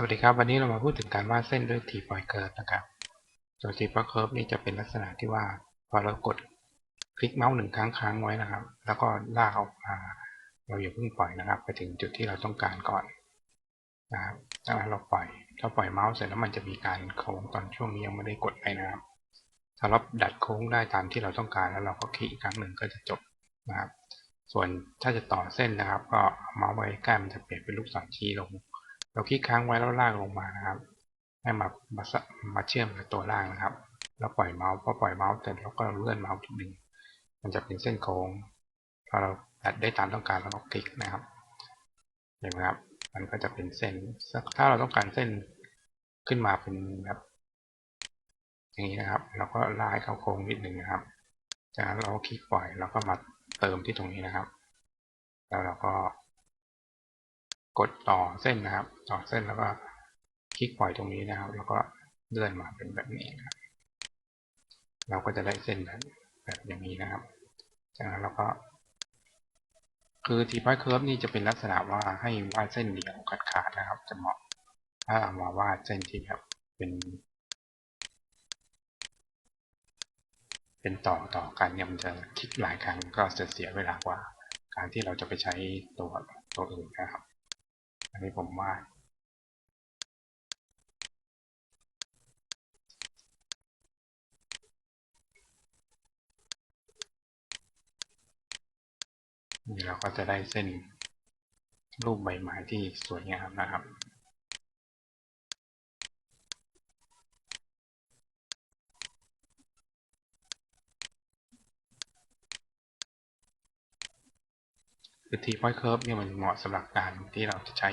สวัสดีครับ วันนี้เรามาพูดถึงการวาดเส้นด้วย T-point curve นะครับส่วน T-point curve นี่จะเป็นลักษณะที่ว่าพอเรากดคลิกเมาส์หนึ่งครั้งค้างไว้นะครับ แล้วก็ลากออกมาเราอย่าเพิ่งปล่อยนะครับ ไปถึงจุดที่เราต้องการก่อนนะครับจากนั้นเราปล่อยถ้าปล่อยเมาส์เสร็จแล้วมันจะมีการโค้งตอนช่วงนี้ยังไม่ได้กดไปนะครับถ้าเราดัดโค้งได้ตามที่เราต้องการแล้วเราก็คลิกอีกครั้งหนึ่งก็จะจบนะครับ ส่วนถ้าจะต่อเส้นนะครับ ก็เอาเมาส์ไว้ใกล้มันจะเปลี่ยนเป็นลูกศรชี้ลง เราคลิกค้างไว้แล้วลากลงมานะครับ ให้มามามาเชื่อมกับตัวล่างนะครับ แล้วปล่อยเมาส์พอปล่อยเมาส์เสร็จแล้วก็เลื่อนเมาส์ทีหนึ่งมันจะเป็นเส้นโค้งพอเราตัดได้ตามต้องการเราก็คลิกนะครับเห็นไหมครับ มันก็จะเป็นเส้น ถ้าเราต้องการเส้นขึ้นมาเป็นแบบอย่างนี้นะครับ เราก็ลากเข้าโค้งนิดหนึ่งนะครับ จากนั้นเราก็คลิกปล่อยแล้วก็มาเติมที่ตรงนี้นะครับ แล้วเราก็ กดต่อเส้นนะครับ ต่อเส้นแล้วก็คลิกปล่อยตรงนี้นะครับ แล้วก็เลื่อนมาเป็นแบบนี้นะครับเราก็จะได้เส้นแบบแบบอย่างนี้นะครับ จากนั้นเราก็ คือทีพอยเคิร์ฟนี่จะเป็นลักษณะว่าให้วาดเส้นเดี่ยวขาดๆนะครับ จะเหมาะถ้าเอามาวาดเส้นที่แบบเป็น เป็นต่อต่อกันเนี่ยมันจะคลิกหลายครั้งก็จะเสียเวลากว่า การที่เราจะไปใช้ตัวตัวอื่นนะครับ อันนี้ผมวาดนี่เราก็จะได้เส้นรูปใบไม้ที่สวยงามนะครับ คือ T point curve เนี่ยมันเหมาะสำหรับการที่เราจะใช้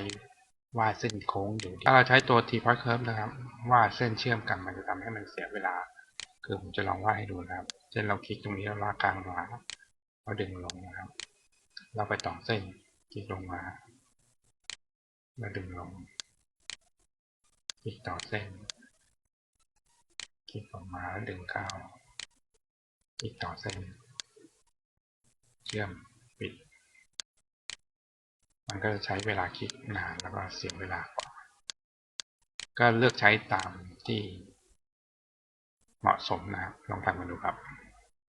วาดเส้นโค้งอยู่ ถ้าเราใช้ตัว T point curve นะครับ วาดเส้นเชื่อมกันมันจะทำให้มันเสียเวลา คือผมจะลองวาดให้ดูนะครับ เช่นเราคลิกตรงนี้แล้วลากกลางมาเราดึงลงนะครับ เราไปต่อเส้นคลิกลงมาแล้วดึงลงคลิกต่อเส้นคลิกออกมาแล้วดึงเข้าคลิกต่อเส้น เชื่อม มันก็จะใช้เวลาคลิกนานแล้วก็เสียเวลากว่าก็เลือกใช้ตามที่เหมาะสมนะครับ ลองทำกันดูครับ